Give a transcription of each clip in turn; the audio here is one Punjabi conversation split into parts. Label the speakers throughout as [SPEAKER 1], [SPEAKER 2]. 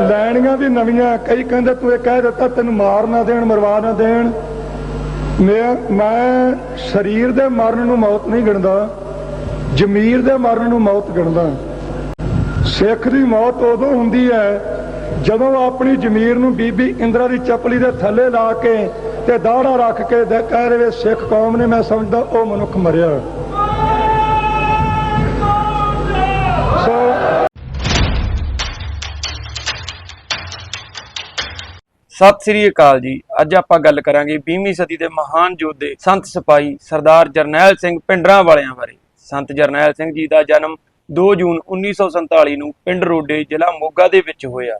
[SPEAKER 1] ਲੈਣੀਆਂ ਵੀ ਨਵੀਆਂ। ਕਈ ਕਹਿੰਦੇ ਤੂੰ ਇਹ ਕਹਿ ਦਿੱਤਾ, ਤੈਨੂੰ ਮਾਰ ਨਾ ਦੇਣ, ਮਰਵਾ ਨਾ ਦੇਣ। ਮੈਂ ਮੈਂ ਸਰੀਰ ਦੇ ਮਰਨ ਨੂੰ ਮੌਤ ਨਹੀਂ ਗਿਣਦਾ, ਜ਼ਮੀਰ ਦੇ ਮਰਨ ਨੂੰ ਮੌਤ ਗਿਣਦਾ। ਸਿੱਖ ਦੀ ਮੌਤ ਉਦੋਂ ਹੁੰਦੀ ਹੈ, ਜਦੋਂ ਆਪਣੀ ਜ਼ਮੀਰ ਨੂੰ ਬੀਬੀ ਇੰਦਰਾ ਦੀ ਚੱਪਲੀ ਦੇ ਥੱਲੇ ਲਾ ਕੇ ਤੇ ਦਾੜਾ ਰੱਖ ਕੇ ਕਹਿ ਰਹੇ, ਸਿੱਖ ਕੌਮ ਨੇ, ਮੈਂ ਸਮਝਦਾ ਉਹ ਮਨੁੱਖ ਮਰਿਆ।
[SPEAKER 2] ਸਤਿ ਸ੍ਰੀ ਅਕਾਲ ਜੀ। ਅੱਜ ਆਪਾਂ ਗੱਲ ਕਰਾਂਗੇ 20ਵੀਂ ਸਦੀ ਦੇ ਮਹਾਨ ਯੋਧੇ ਸੰਤ ਸਿਪਾਹੀ ਸਰਦਾਰ ਜਰਨੈਲ ਸਿੰਘ ਪਿੰਡਰਾਂ ਵਾਲਿਆਂ ਬਾਰੇ। ਸੰਤ ਜਰਨੈਲ ਸਿੰਘ ਜੀ ਦਾ ਜਨਮ 2 ਜੂਨ 1947 ਨੂੰ ਪਿੰਡ ਰੋਡੇ, ਜ਼ਿਲ੍ਹਾ ਮੋਗਾ ਦੇ ਵਿੱਚ ਹੋਇਆ।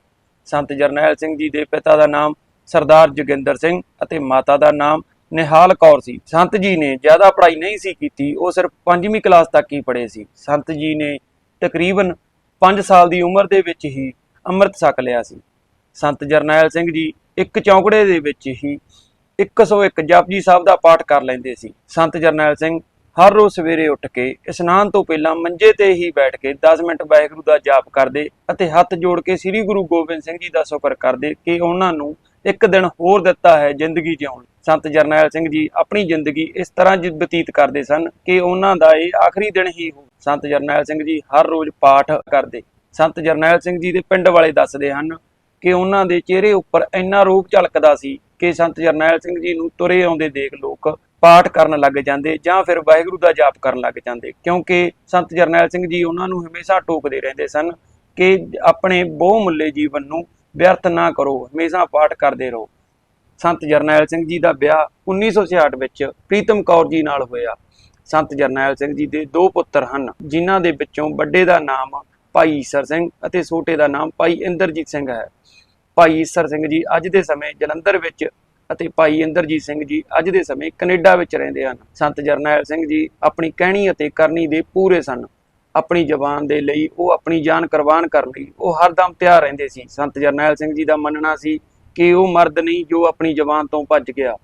[SPEAKER 2] ਸੰਤ ਜਰਨੈਲ ਸਿੰਘ ਜੀ ਦੇ ਪਿਤਾ ਦਾ ਨਾਮ ਸਰਦਾਰ ਜੋਗਿੰਦਰ ਸਿੰਘ ਅਤੇ ਮਾਤਾ ਦਾ ਨਾਮ ਨਿਹਾਲ ਕੌਰ ਸੀ। ਸੰਤ ਜੀ ਨੇ ਜ਼ਿਆਦਾ ਪੜ੍ਹਾਈ ਨਹੀਂ ਸੀ ਕੀਤੀ, ਉਹ ਸਿਰਫ 5ਵੀਂ ਕਲਾਸ ਤੱਕ ਹੀ ਪੜ੍ਹੇ ਸੀ। ਸੰਤ ਜੀ ਨੇ ਤਕਰੀਬਨ 5 ਸਾਲ ਦੀ ਉਮਰ ਦੇ ਵਿੱਚ ਹੀ ਅੰਮ੍ਰਿਤ ਛਕ ਲਿਆ ਸੀ। ਸੰਤ ਜਰਨੈਲ ਸਿੰਘ ਜੀ ਇੱਕ ਚੌਂਕੜੇ ਦੇ ਵਿੱਚ ਹੀ 101 ਜਪਜੀ ਸਾਹਿਬ ਦਾ ਪਾਠ ਕਰ ਲੈਂਦੇ ਸੀ। ਸੰਤ ਜਰਨੈਲ ਸਿੰਘ ਹਰ ਰੋਜ਼ ਸਵੇਰੇ ਉੱਠ ਕੇ ਇਸ਼ਨਾਨ ਤੋਂ ਪਹਿਲਾਂ ਮੰਜੇ ਤੇ ਹੀ ਬੈਠ ਕੇ 10 ਮਿੰਟ ਵਾਹਿਗੁਰੂ ਦਾ ਜਾਪ ਕਰਦੇ ਅਤੇ ਹੱਥ ਜੋੜ ਕੇ ਸ੍ਰੀ ਗੁਰੂ ਗੋਬਿੰਦ ਸਿੰਘ ਜੀ ਦਾ ਸ਼ੁਕਰ ਕਰਦੇ ਕਿ ਉਹਨਾਂ ਨੂੰ ਇੱਕ ਦਿਨ ਹੋਰ ਦਿੱਤਾ ਹੈ ਜ਼ਿੰਦਗੀ ਜਿਉਣ। ਸੰਤ ਜਰਨੈਲ ਸਿੰਘ ਜੀ ਆਪਣੀ ਜ਼ਿੰਦਗੀ ਇਸ ਤਰ੍ਹਾਂ ਬਤੀਤ ਕਰਦੇ ਸਨ ਕਿ ਉਹਨਾਂ ਦਾ ਇਹ ਆਖਰੀ ਦਿਨ ਹੀ ਹੋ ਸੰਤ ਜਰਨੈਲ ਸਿੰਘ ਜੀ ਹਰ ਰੋਜ਼ ਪਾਠ ਕਰਦੇ। ਸੰਤ ਜਰਨੈਲ ਸਿੰਘ ਜੀ ਦੇ ਪਿੰਡ ਵਾਲੇ ਦੱਸਦੇ ਹਨ ਕਿ ਉਹਨਾਂ ਦੇ ਚਿਹਰੇ ਉੱਪਰ ਇੰਨਾ ਰੂਪ ਝਲਕਦਾ ਸੀ ਕਿ ਸੰਤ ਜਰਨੈਲ ਸਿੰਘ ਜੀ ਨੂੰ ਤੁਰੇ ਆਉਂਦੇ ਦੇਖ ਲੋਕ ਪਾਠ ਕਰਨ ਲੱਗ ਜਾਂਦੇ ਜਾਂ ਫਿਰ ਵਾਹਿਗੁਰੂ ਦਾ ਜਾਪ ਕਰਨ ਲੱਗ ਜਾਂਦੇ, ਕਿਉਂਕਿ ਸੰਤ ਜਰਨੈਲ ਸਿੰਘ ਜੀ ਉਹਨਾਂ ਨੂੰ ਹਮੇਸ਼ਾ ਟੋਕਦੇ ਰਹਿੰਦੇ ਸਨ ਕਿ ਆਪਣੇ ਬਹੁਮੁੱਲੇ ਜੀਵਨ ਨੂੰ ਵਿਅਰਥ ਨਾ ਕਰੋ, ਹਮੇਸ਼ਾ ਪਾਠ ਕਰਦੇ ਰਹੋ। ਸੰਤ ਜਰਨੈਲ ਸਿੰਘ ਜੀ ਦਾ ਵਿਆਹ 1966 ਵਿੱਚ ਪ੍ਰੀਤਮ ਕੌਰ ਜੀ ਨਾਲ ਹੋਇਆ। ਸੰਤ ਜਰਨੈਲ ਸਿੰਘ ਜੀ ਦੇ ਦੋ ਪੁੱਤਰ ਹਨ, ਜਿਨ੍ਹਾਂ ਦੇ ਵਿੱਚੋਂ ਵੱਡੇ ਦਾ ਨਾਮ ਭਾਈ ਈਸਰ ਸਿੰਘ ਅਤੇ ਛੋਟੇ ਦਾ ਨਾਮ ਭਾਈ ਇੰਦਰਜੀਤ ਸਿੰਘ ਹੈ। ਭਾਈ ਈਸਰ ਸਿੰਘ ਜੀ ਅੱਜ ਦੇ ਸਮੇਂ ਜਲੰਧਰ ਵਿੱਚ ਅਤੇ ਭਾਈ ਇੰਦਰਜੀਤ ਸਿੰਘ ਜੀ ਅੱਜ ਦੇ ਸਮੇਂ ਕੈਨੇਡਾ ਵਿੱਚ ਰਹਿੰਦੇ ਹਨ। ਸੰਤ ਜਰਨੈਲ ਸਿੰਘ ਜੀ ਆਪਣੀ ਕਹਿਣੀ ਅਤੇ ਕਰਨੀ ਦੇ ਪੂਰੇ ਸਨ। ਆਪਣੀ ਜ਼ਬਾਨ ਦੇ ਲਈ ਉਹ ਆਪਣੀ ਜਾਨ ਕੁਰਬਾਨ ਕਰਨ ਲਈ ਉਹ ਹਰਦਮ ਤਿਆਰ ਰਹਿੰਦੇ ਸੀ। ਸੰਤ ਜਰਨੈਲ ਸਿੰਘ ਜੀ ਦਾ ਮੰਨਣਾ ਸੀ ਕਿ ਉਹ ਮਰਦ ਨਹੀਂ ਜੋ ਆਪਣੀ ਜ਼ਬਾਨ ਤੋਂ ਭੱਜ ਗਿਆ।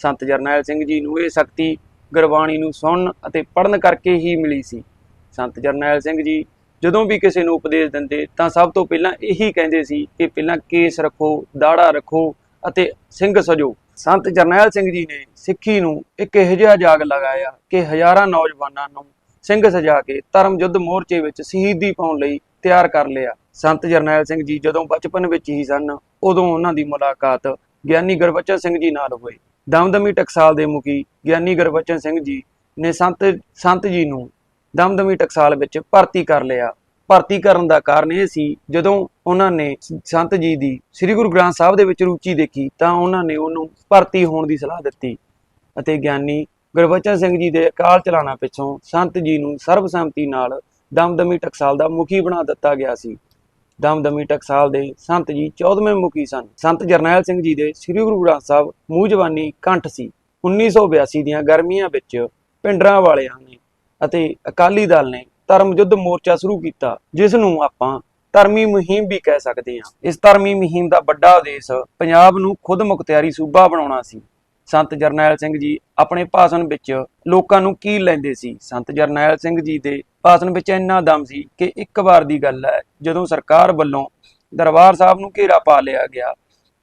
[SPEAKER 2] ਸੰਤ ਜਰਨੈਲ ਸਿੰਘ ਜੀ ਨੂੰ ਇਹ ਸ਼ਕਤੀ ਗੁਰਬਾਣੀ ਨੂੰ ਸੁਣਨ ਅਤੇ ਪੜ੍ਹਨ ਕਰਕੇ ਹੀ ਮਿਲੀ ਸੀ। ਸੰਤ ਜਰਨੈਲ ਸਿੰਘ ਜੀ ਜਦੋਂ ਵੀ ਕਿਸੇ ਨੂੰ ਉਪਦੇਸ਼ ਦਿੰਦੇ, ਤਾਂ ਸਭ ਤੋਂ ਪਹਿਲਾਂ ਇਹੀ ਕਹਿੰਦੇ ਸੀ ਕਿ ਪਹਿਲਾਂ ਕੇਸ ਰੱਖੋ, ਦਾੜਾ ਰੱਖੋ ਅਤੇ ਸਿੰਘ ਸਜੋ। ਸੰਤ ਜਰਨੈਲ ਸਿੰਘ ਜੀ ਨੇ ਸਿੱਖੀ ਨੂੰ ਇੱਕ ਇਹੋ ਜਿਹਾ ਜਾਗ ਲਗਾਇਆ ਕਿ ਹਜ਼ਾਰਾਂ ਨੌਜਵਾਨਾਂ ਨੂੰ ਸਿੰਘ ਸਜਾ ਕੇ ਧਰਮ ਯੁੱਧ ਮੋਰਚੇ ਵਿੱਚ ਸ਼ਹੀਦੀ ਪਾਉਣ ਲਈ ਤਿਆਰ ਕਰ ਲਿਆ। ਸੰਤ ਜਰਨੈਲ ਸਿੰਘ ਜੀ ਜਦੋਂ ਬਚਪਨ ਵਿੱਚ ਹੀ ਸਨ, ਉਦੋਂ ਉਹਨਾਂ ਦੀ ਮੁਲਾਕਾਤ ਗਿਆਨੀ ਗੁਰਬਚਨ ਸਿੰਘ ਜੀ ਨਾਲ ਹੋਈ। ਦਮਦਮੀ ਟਕਸਾਲ ਦੇ ਮੁਖੀ ਗਿਆਨੀ ਗੁਰਬਚਨ ਸਿੰਘ ਜੀ ਨੇ ਸੰਤ ਸੰਤ ਜੀ ਨੂੰ ਦਮਦਮੀ ਟਕਸਾਲ ਵਿੱਚ ਭਰਤੀ ਕਰ ਲਿਆ। ਭਰਤੀ ਕਰਨ ਦਾ ਕਾਰਨ ਇਹ ਸੀ, ਜਦੋਂ ਉਹਨਾਂ ਨੇ ਸੰਤ ਜੀ ਦੀ ਸ੍ਰੀ ਗੁਰੂ ਗ੍ਰੰਥ ਸਾਹਿਬ ਦੇ ਵਿੱਚ ਰੁਚੀ ਦੇਖੀ, ਤਾਂ ਉਹਨਾਂ ਨੇ ਉਹਨੂੰ ਭਰਤੀ ਹੋਣ ਦੀ ਸਲਾਹ ਦਿੱਤੀ ਅਤੇ ਗਿਆਨੀ ਗੁਰਬਚਨ ਸਿੰਘ ਜੀ ਦੇ ਅਕਾਲ ਚਲਾਣਾ ਪਿੱਛੋਂ ਸੰਤ ਜੀ ਨੂੰ ਸਰਬਸੰਮਤੀ ਨਾਲ ਦਮਦਮੀ ਟਕਸਾਲ ਦਾ ਮੁਖੀ ਬਣਾ ਦਿੱਤਾ ਗਿਆ ਸੀ। ਦਮਦਮੀ ਟਕਸਾਲ ਦੇ ਸੰਤ ਜੀ 14ਵੇਂ ਮੁਖੀ ਸਨ। ਸੰਤ ਜਰਨੈਲ ਸਿੰਘ ਜੀ ਦੇ ਸ੍ਰੀ ਗੁਰੂ ਗ੍ਰੰਥ ਸਾਹਿਬ ਮੂੰਹ ਜਵਾਨੀ ਕੰਠ ਸੀ। 1982 ਦੀਆਂ ਗਰਮੀਆਂ ਵਿੱਚ ਪਿੰਡਰਾਂ ਵਾਲਿਆਂ ਨੇ ਅਤੇ ਅਕਾਲੀ ਦਲ ਨੇ ਧਰਮ ਯੁੱਧ ਮੋਰਚਾ ਸ਼ੁਰੂ ਕੀਤਾ ਜਿਸ ਨੂੰ ਆਪਾਂ ਧਰਮੀ ਮੁਹਿੰਮ ਵੀ ਕਹਿ ਸਕਦੇ ਹਾਂ। ਇਸ ਧਰਮੀ ਮੁਹਿੰਮ ਦਾ ਵੱਡਾ ਉਦੇਸ਼ ਪੰਜਾਬ ਨੂੰ ਖੁਦ ਮੁਖਤਿਆਰੀ ਸੂਬਾ ਬਣਾਉਣਾ ਸੀ। ਸੰਤ ਜਰਨੈਲ ਸਿੰਘ ਜੀ ਆਪਣੇ ਭਾਸ਼ਣ ਵਿੱਚ ਲੋਕਾਂ ਨੂੰ ਕੀ ਲੈਂਦੇ ਸੀ? ਸੰਤ ਜਰਨੈਲ ਸਿੰਘ ਜੀ ਦੇ ਭਾਸ਼ਣ ਵਿੱਚ ਇੰਨਾ ਦਮ ਸੀ ਕਿ ਇੱਕ ਵਾਰ ਦੀ ਗੱਲ ਹੈ, ਜਦੋਂ ਸਰਕਾਰ ਵੱਲੋਂ ਦਰਬਾਰ ਸਾਹਿਬ ਨੂੰ ਘੇਰਾ ਪਾ ਲਿਆ ਗਿਆ,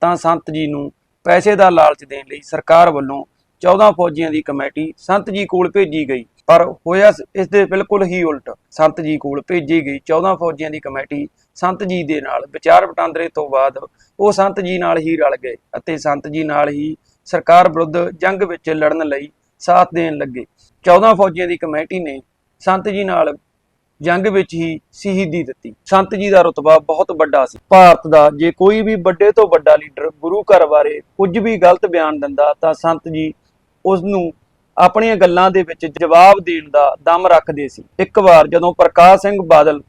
[SPEAKER 2] ਤਾਂ ਸੰਤ ਜੀ ਨੂੰ ਪੈਸੇ ਦਾ ਲਾਲਚ ਦੇਣ ਲਈ ਸਰਕਾਰ ਵੱਲੋਂ 14 ਫੌਜੀਆਂ ਦੀ ਕਮੇਟੀ ਸੰਤ ਜੀ ਕੋਲ ਭੇਜੀ ਗਈ। ਪਰ ਹੋਇਆ ਸ- ਇਸ ਦੇ ਬਿਲਕੁਲ ਹੀ ਉਲਟ। ਸੰਤ ਜੀ ਕੋਲ ਭੇਜੀ ਗਈ 14 ਫੌਜੀਆਂ ਦੀ ਕਮੇਟੀ ਸੰਤ ਜੀ ਦੇ ਨਾਲ ਵਿਚਾਰ ਵਟਾਂਦਰੇ ਤੋਂ ਬਾਅਦ ਉਹ ਸੰਤ ਜੀ ਨਾਲ ਹੀ ਰਲ ਗਏ ਅਤੇ ਸੰਤ ਜੀ ਨਾਲ ਹੀ ਸਰਕਾਰ ਵਿਰੁੱਧ ਜੰਗ ਵਿੱਚ ਲੜਨ ਲਈ ਸਾਥ ਦੇਣ ਲੱਗੇ। 14 ਫੌਜੀਆਂ ਦੀ ਕਮੇਟੀ ਨੇ ਸੰਤ ਜੀ ਨਾਲ ਜੰਗ ਵਿੱਚ ਹੀ ਸ਼ਹੀਦੀ ਦਿੱਤੀ। ਸੰਤ ਜੀ ਦਾ ਰਤਬਾ ਬਹੁਤ ਵੱਡਾ ਸੀ। ਭਾਰਤ ਦਾ ਜੇ ਕੋਈ ਵੀ ਵੱਡੇ ਤੋਂ ਵੱਡਾ ਲੀਡਰ ਗੁਰੂ ਘਰ ਬਾਰੇ ਕੁਝ ਵੀ ਗਲਤ ਬਿਆਨ ਦਿੰਦਾ ਤਾਂ ਸੰਤ ਜੀ ਉਸ ਨੂੰ ਆਪਣੀਆਂ ਗੱਲਾਂ ਦੇ ਵਿੱਚ ਜਵਾਬ ਦੇਣ ਦਾ ਦਮ ਰੱਖਦੇ ਸੀ। ਇੱਕ ਵਾਰ ਜਦੋਂ ਪ੍ਰਕਾਸ਼ ਸਿੰਘ ਬਾਦਲ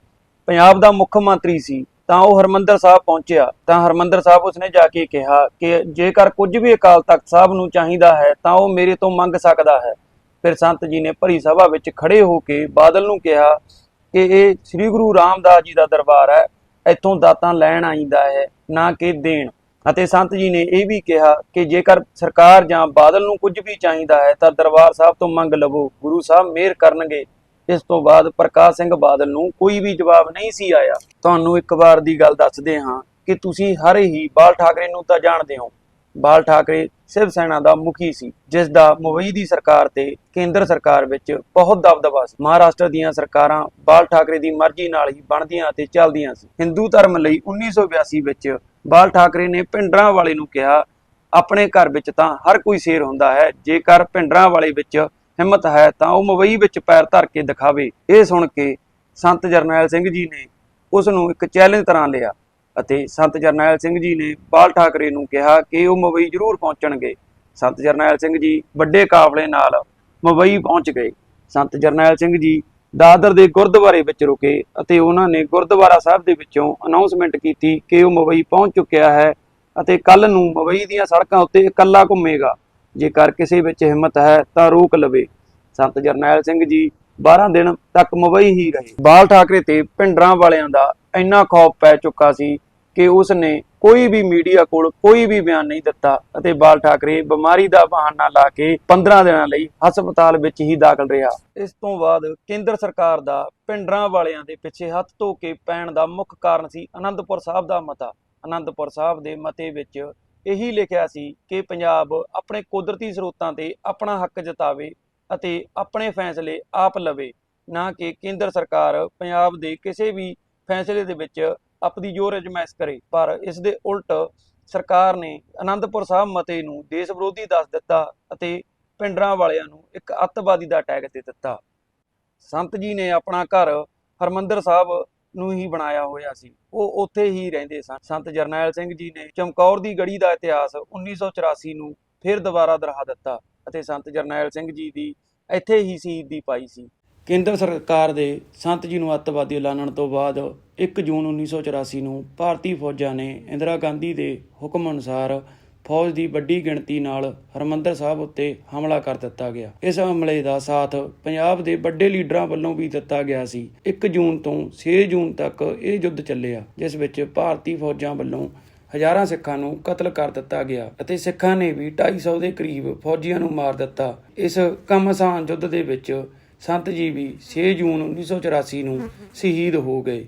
[SPEAKER 2] ਪੰਜਾਬ ਦਾ ਮੁੱਖ ਮੰਤਰੀ ਸੀ, ਤਾਂ ਉਹ ਹਰਮੰਦਰ ਸਾਹਿਬ ਪਹੁੰਚਿਆ। ਤਾਂ ਹਰਮੰਦਰ ਸਾਹਿਬ ਉਸਨੇ ਜਾ ਕੇ ਕਿਹਾ ਕਿ ਜੇਕਰ ਕੁਝ ਵੀ ਅਕਾਲ ਤਖਤ ਸਾਹਿਬ ਨੂੰ ਚਾਹੀਦਾ ਹੈ, ਤਾਂ ਉਹ ਮੇਰੇ ਤੋਂ ਮੰਗ ਸਕਦਾ ਹੈ। ਫਿਰ ਸੰਤ ਜੀ ਨੇ ਭਰੀ ਸਭਾ ਵਿੱਚ ਖੜੇ ਹੋ ਕੇ ਬਾਦਲ ਨੂੰ ਕਿਹਾ ਕਿ ਇਹ ਸ੍ਰੀ ਗੁਰੂ ਰਾਮਦਾਸ ਜੀ ਦਾ ਦਰਬਾਰ ਹੈ, ਇੱਥੋਂ ਦਾਤਾਂ ਲੈਣ ਆਈਦਾ ਹੈ, ਨਾ ਕਿ ਦੇਣ। ਅਤੇ ਸੰਤ ਜੀ ਨੇ ਇਹ ਵੀ ਕਿਹਾ ਕਿ ਜੇਕਰ ਸਰਕਾਰ ਜਾਂ ਬਾਦਲ ਨੂੰ ਕੁਝ ਵੀ ਚਾਹੀਦਾ ਹੈ, ਤਾਂ ਦਰਬਾਰ ਸਾਹਿਬ ਤੋਂ ਮੰਗ ਲਵੋ। ਗੁਰੂ ਸਾਹਿਬ ਮਿਹਰ ਕਰਨਗੇ। ਇਸ ਤੋਂ ਬਾਅਦ ਪ੍ਰਕਾਸ਼ ਸਿੰਘ ਬਾਦਲ ਨੂੰ ਕੋਈ ਵੀ ਜਵਾਬ ਨਹੀਂ ਸੀ ਆਇਆ। ਤੁਹਾਨੂੰ ਇੱਕ ਵਾਰ ਦੀ ਗੱਲ ਦੱਸਦੇ ਹਾਂ ਕਿ ਤੁਸੀਂ ਹਰ ਹੀ ਬਾਲ ਠਾਕਰੇ ਨੂੰ ਤਾਂ ਜਾਣਦੇ ਹੋ। ਬਾਲ ਠਾਕਰੇ ਸ਼ਿਵ ਸੈਨਾ ਦਾ ਮੁਖੀ ਸੀ, ਜਿਸ ਦਾ ਮੁੰਬਈ ਦੀ ਸਰਕਾਰ ਤੇ ਕੇਂਦਰ ਸਰਕਾਰ ਵਿੱਚ ਬਹੁਤ ਦਬਦਬਾ ਸੀ। ਮਹਾਰਾਸ਼ਟਰ ਦੀਆਂ ਸਰਕਾਰਾਂ ਬਾਲ ਠਾਕਰੇ ਦੀ ਮਰਜ਼ੀ ਨਾਲ ਹੀ ਬਣਦੀਆਂ ਅਤੇ ਚੱਲਦੀਆਂ ਸੀ। ਹਿੰਦੂ ਧਰਮ ਲਈ 1982 ਵਿੱਚ ਬਾਲ ਠਾਕਰੇ ਨੇ ਭਿੰਡਰਾਂ ਵਾਲੇ ਨੂੰ ਕਿਹਾ, ਆਪਣੇ ਘਰ ਵਿੱਚ ਤਾਂ ਹਰ ਕੋਈ ਸ਼ੇਰ ਹੁੰਦਾ ਹੈ, ਜੇਕਰ ਭਿੰਡਰਾਂ ਵਾਲੇ ਵਿੱਚ ਹਿੰਮਤ ਹੈ ਤਾਂ ਉਹ ਮੁੰਬਈ ਵਿੱਚ ਪੈਰ ਧਰ ਕੇ ਦਿਖਾਵੇ। ਇਹ ਸੁਣ ਕੇ ਸੰਤ ਜਰਨੈਲ ਸਿੰਘ ਜੀ ਨੇ ਉਸ ਨੂੰ ਇੱਕ ਚੈਲੰਜ ਤਰ੍ਹਾਂ ਲਿਆ ਅਤੇ ਸੰਤ ਜਰਨੈਲ ਸਿੰਘ ਜੀ ਨੇ ਬਾਲ ਠਾਕਰੇ ਨੂੰ ਕਿਹਾ ਕਿ ਉਹ ਮੁੰਬਈ ਜ਼ਰੂਰ ਪਹੁੰਚਣਗੇ। ਸੰਤ ਜਰਨੈਲ ਸਿੰਘ ਜੀ ਵੱਡੇ ਕਾਫਲੇ ਨਾਲ ਮੁੰਬਈ ਪਹੁੰਚ ਗਏ। ਸੰਤ ਜਰਨੈਲ ਸਿੰਘ ਜੀ ਦਾਦਰ ਦੇ ਗੁਰਦੁਆਰੇ ਵਿੱਚ ਰੁਕੇ ਅਤੇ ਉਹਨਾਂ ਨੇ ਗੁਰਦੁਆਰਾ ਸਾਹਿਬ ਦੇ ਵਿੱਚੋਂ ਅਨਾਉਂਸਮੈਂਟ ਕੀਤੀ ਕਿ ਉਹ ਮੁੰਬਈ ਪਹੁੰਚ ਚੁੱਕਿਆ ਹੈ ਅਤੇ ਕੱਲ ਨੂੰ ਮੁੰਬਈ ਦੀਆਂ ਸੜਕਾਂ ਉੱਤੇ ਇਕੱਲਾ ਘੁੰਮੇਗਾ। ਜੇਕਰ ਕਿਸੇ ਵਿੱਚ ਹਿੰਮਤ ਹੈ ਤਾਂ ਰੋਕ ਲਵੇ। ਸੰਤ ਜਰਨੈਲ ਸਿੰਘ ਜੀ 12 ਦਿਨ ਤੱਕ ਮੁੰਬਈ ਹੀ ਰਹੇ। ਬਾਲ ਠਾਕਰੇ ਤੇ ਭਿੰਡਰਾਂ ਵਾਲਿਆਂ ਦਾ ਇੰਨਾ ਖੌਫ ਪੈ ਚੁੱਕਾ ਸੀ ਕਿ ਉਸ ਨੇ ਕੋਈ ਵੀ ਮੀਡੀਆ ਕੋਲ ਕੋਈ ਵੀ ਬਿਆਨ ਨਹੀਂ ਦਿੱਤਾ ਅਤੇ ਬਾਲ ਠਾਕਰੇ ਬਿਮਾਰੀ ਦਾ ਬਹਾਨਾ ਲਾ ਕੇ 15 ਦਿਨਾਂ ਲਈ ਹਸਪਤਾਲ ਵਿੱਚ ਹੀ ਦਾਖਲ ਰਿਹਾ। ਇਸ ਤੋਂ ਬਾਅਦ ਕੇਂਦਰ ਸਰਕਾਰ ਦਾ ਭਿੰਡਰਾਂ ਵਾਲਿਆਂ ਦੇ ਪਿੱਛੇ ਹੱਥ ਧੋ ਕੇ ਪੈਣ ਦਾ ਮੁੱਖ ਕਾਰਨ ਸੀ ਅਨੰਦਪੁਰ ਸਾਹਿਬ ਦਾ ਮਤਾ। ਅਨੰਦਪੁਰ ਸਾਹਿਬ ਦੇ ਮਤੇ ਵਿੱਚ ਇਹੀ ਲਿਖਿਆ ਸੀ ਕਿ ਪੰਜਾਬ ਆਪਣੇ ਕੁਦਰਤੀ ਸਰੋਤਾਂ ਤੇ ਆਪਣਾ ਹੱਕ ਜਤਾਵੇ ਅਤੇ ਆਪਣੇ ਫੈਸਲੇ ਆਪ ਲਵੇ, ਨਾ ਕਿ ਕੇਂਦਰ ਸਰਕਾਰ ਪੰਜਾਬ ਦੇ ਕਿਸੇ ਵੀ ਫੈਸਲੇ ਦੇ ਵਿੱਚ ਆਪਣੀ ਜ਼ੋਰ ਅਜਮਾਇਸ਼ ਕਰੇ, ਪਰ ਇਸ ਦੇ ਉਲਟ ਸਰਕਾਰ ਨੇ ਆਨੰਦਪੁਰ ਸਾਹਿਬ ਮਤੇ ਨੂੰ ਦੇਸ਼ ਵਿਰੋਧੀ ਦੱਸ ਦਿੱਤਾ ਅਤੇ ਪਿੰਡਰਾਂ ਵਾਲਿਆਂ ਨੂੰ ਇੱਕ ਅੱਤਵਾਦੀ ਦਾ ਟੈਗ ਦੇ ਦਿੱਤਾ। ਸੰਤ ਜੀ ਨੇ ਆਪਣਾ ਘਰ ਹਰਮੰਦਰ ਸਾਹਿਬ ਨੂੰ ਹੀ ਬਣਾਇਆ ਹੋਇਆ ਸੀ। ਉਹ ਉੱਥੇ ਹੀ ਰਹਿੰਦੇ ਸਨ। ਸੰਤ ਜਰਨੈਲ ਸਿੰਘ ਜੀ ਨੇ ਚਮਕੌਰ ਦੀ ਗੜੀ ਦਾ ਇਤਿਹਾਸ 1984 ਨੂੰ ਫਿਰ ਦੁਬਾਰਾ ਦੁਹਰਾ ਦਿੱਤਾ ਅਤੇ ਸੰਤ ਜਰਨੈਲ ਸਿੰਘ ਜੀ ਦੀ ਇੱਥੇ ਹੀ ਸ਼ਹੀਦੀ ਪਾਈ ਸੀ। ਕੇਂਦਰ ਸਰਕਾਰ ਦੇ ਸੰਤ ਜੀ ਨੂੰ ਅੱਤਵਾਦੀ ਐਲਾਨਣ ਤੋਂ ਬਾਅਦ 1 ਜੂਨ 1984 ਨੂੰ ਭਾਰਤੀ ਫੌਜਾਂ ਨੇ ਇੰਦਰਾ ਗਾਂਧੀ ਦੇ ਹੁਕਮ ਅਨੁਸਾਰ ਫੌਜ ਦੀ ਵੱਡੀ ਗਿਣਤੀ ਨਾਲ ਹਰਮੰਦਰ ਸਾਹਿਬ ਉੱਤੇ ਹਮਲਾ ਕਰ ਦਿੱਤਾ ਗਿਆ। ਇਸ ਹਮਲੇ ਦਾ ਸਾਥ ਪੰਜਾਬ ਦੇ ਵੱਡੇ ਲੀਡਰਾਂ ਵੱਲੋਂ ਵੀ ਦਿੱਤਾ ਗਿਆ ਸੀ। 1 ਜੂਨ ਤੋਂ 6 ਜੂਨ ਤੱਕ ਇਹ ਯੁੱਧ ਚੱਲਿਆ, ਜਿਸ ਵਿੱਚ ਭਾਰਤੀ ਫੌਜਾਂ ਵੱਲੋਂ ਹਜ਼ਾਰਾਂ ਸਿੱਖਾਂ ਨੂੰ ਕਤਲ ਕਰ ਦਿੱਤਾ ਗਿਆ ਅਤੇ ਸਿੱਖਾਂ ਨੇ ਵੀ 250 ਦੇ ਕਰੀਬ ਫੌਜੀਆਂ ਨੂੰ ਮਾਰ ਦਿੱਤਾ। ਇਸ ਕਮਸਾਨ ਯੁੱਧ ਦੇ ਵਿੱਚ ਸੰਤ ਜੀ ਵੀ 6 ਜੂਨ 1984 ਨੂੰ ਸ਼ਹੀਦ ਹੋ ਗਏ।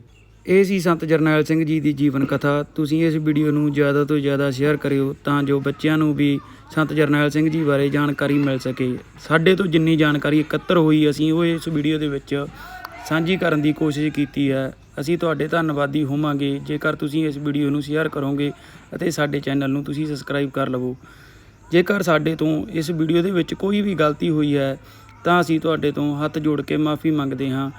[SPEAKER 2] ਇਹ ਸੀ ਸੰਤ ਜਰਨੈਲ ਸਿੰਘ ਜੀ ਦੀ ਜੀਵਨ ਕਥਾ। ਤੁਸੀਂ ਇਸ ਵੀਡੀਓ ਨੂੰ ਜ਼ਿਆਦਾ ਤੋਂ ਜ਼ਿਆਦਾ ਸ਼ੇਅਰ ਕਰਿਓ ਤਾਂ ਜੋ ਬੱਚਿਆਂ ਨੂੰ ਵੀ ਸੰਤ ਜਰਨੈਲ ਸਿੰਘ ਜੀ ਬਾਰੇ ਜਾਣਕਾਰੀ ਮਿਲ ਸਕੇ। ਸਾਡੇ ਤੋਂ ਜਿੰਨੀ ਜਾਣਕਾਰੀ ਇਕੱਤਰ ਹੋਈ ਅਸੀਂ ਉਹ ਇਸ ਵੀਡੀਓ ਦੇ ਵਿੱਚ ਸਾਂਝੀ ਕਰਨ ਦੀ ਕੋਸ਼ਿਸ਼ ਕੀਤੀ ਹੈ। ਅਸੀਂ ਤੁਹਾਡੇ ਧੰਨਵਾਦੀ ਹੋਵਾਂਗੇ। ਜੇਕਰ ਤੁਸੀਂ ਇਸ ਵੀਡੀਓ ਨੂੰ ਸ਼ੇਅਰ ਕਰੋਗੇ ਅਤੇ ਸਾਡੇ ਚੈਨਲ ਨੂੰ ਤੁਸੀਂ ਸਬਸਕ੍ਰਾਈਬ ਕਰ ਲਵੋ। ਜੇਕਰ ਸਾਡੇ ਤੋਂ ਇਸ ਵੀਡੀਓ ਦੇ ਵਿੱਚ ਕੋਈ ਵੀ ਗਲਤੀ ਹੋਈ ਹੈ ਤਾਂ ਅਸੀਂ ਤੁਹਾਡੇ ਤੋਂ ਹੱਥ ਜੋੜ ਕੇ ਮਾਫੀ ਮੰਗਦੇ ਹਾਂ।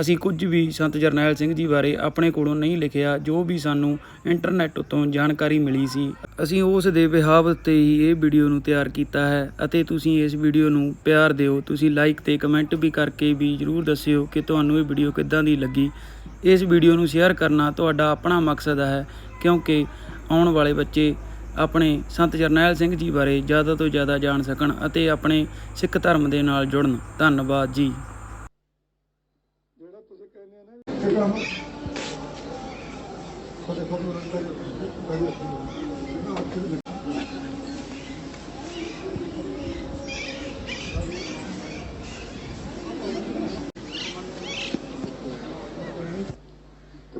[SPEAKER 2] ਅਸੀਂ ਕੁਝ ਵੀ ਸੰਤ ਜਰਨੈਲ ਸਿੰਘ ਜੀ ਬਾਰੇ ਆਪਣੇ ਕੋਲੋਂ ਨਹੀਂ ਲਿਖਿਆ, ਜੋ ਵੀ ਸਾਨੂੰ ਇੰਟਰਨੈਟ ਉੱਤੋਂ ਜਾਣਕਾਰੀ ਮਿਲੀ ਸੀ। ਅਸੀਂ ਉਸ ਦੇ ਵਿਹਾਵ ਤੇ ਹੀ ਇਹ ਵੀਡੀਓ ਨੂੰ ਤਿਆਰ ਕੀਤਾ ਹੈ ਅਤੇ ਤੁਸੀਂ ਇਸ ਵੀਡੀਓ ਨੂੰ ਪਿਆਰ ਦਿਓ। ਤੁਸੀਂ ਲਾਈਕ ਤੇ ਕਮੈਂਟ ਵੀ ਕਰਕੇ ਵੀ ਜਰੂਰ ਦੱਸਿਓ ਕਿ ਤੁਹਾਨੂੰ ਇਹ ਵੀਡੀਓ ਕਿੱਦਾਂ ਦੀ ਲੱਗੀ। ਇਸ ਵੀਡੀਓ ਨੂੰ ਸ਼ੇਅਰ ਕਰਨਾ ਤੁਹਾਡਾ ਆਪਣਾ ਮਕਸਦ ਹੈ, ਕਿਉਂਕਿ ਆਉਣ ਵਾਲੇ ਬੱਚੇ ਆਪਣੇ ਸੰਤ ਜਰਨੈਲ ਸਿੰਘ ਜੀ ਬਾਰੇ ਜ਼ਿਆਦਾ ਤੋਂ ਜ਼ਿਆਦਾ ਜਾਣ ਸਕਣ ਅਤੇ ਆਪਣੇ ਸਿੱਖ ਧਰਮ ਦੇ ਨਾਲ ਜੁੜਨ। ਧੰਨਵਾਦ ਜੀ।
[SPEAKER 1] ਜਿਹੜਾ ਤੁਸੀਂ ਕਹਿੰਦੇ ਆ ਨਾ ਖੋਦੇ ਖੋਦੇ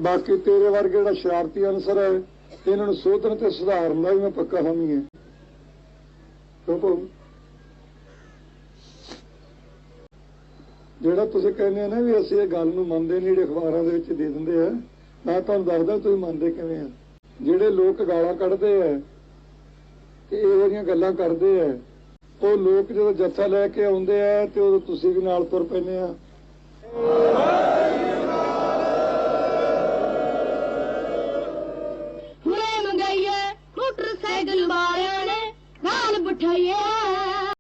[SPEAKER 1] ਬਾਕੀ ਤੇਰੇ ਵਰਗੇ ਜਿਹੜਾ ਸ਼ਰਾਰਤੀ ਅਨਸਰ ਹੈ ਇਹਨਾਂ ਨੂੰ ਸੋਧਣ ਤੇ ਸੁਧਾਰਨ ਦਾ ਵੀ ਮੈਂ ਪੱਕਾ ਹਾਮੀ ਹਾਂ। ਕਿਉਂ ਜਿਹੜਾ ਤੁਸੀਂ ਕਹਿੰਦੇ ਆ ਨਾ ਵੀ ਅਸੀਂ ਇਹ ਗੱਲ ਨੂੰ ਮੰਨਦੇ ਨਹੀਂ, ਜਿਹੜੇ ਅਖਬਾਰਾਂ ਦੇ ਵਿੱਚ ਦੇ ਦਿੰਦੇ ਆ, ਮੈਂ ਤੁਹਾਨੂੰ ਦੱਸਦਾ ਤੁਸੀਂ ਮੰਨਦੇ ਕਿਵੇਂ ਆ। ਜਿਹੜੇ ਲੋਕ ਗਾਲਾਂ ਕੱਢਦੇ ਆ ਤੇ ਇਹੋ ਜਿਹੀਆਂ ਗੱਲਾਂ ਕਰਦੇ ਆ, ਉਹ ਲੋਕ ਜਦੋਂ ਜੱਥਾ ਲੈ ਕੇ ਆਉਂਦੇ ਆ ਤੇ ਉਦੋਂ ਤੁਸੀਂ ਵੀ ਨਾਲ ਤੁਰ ਪੈਂਦੇ ਆ।
[SPEAKER 3] ਹੁਣੇ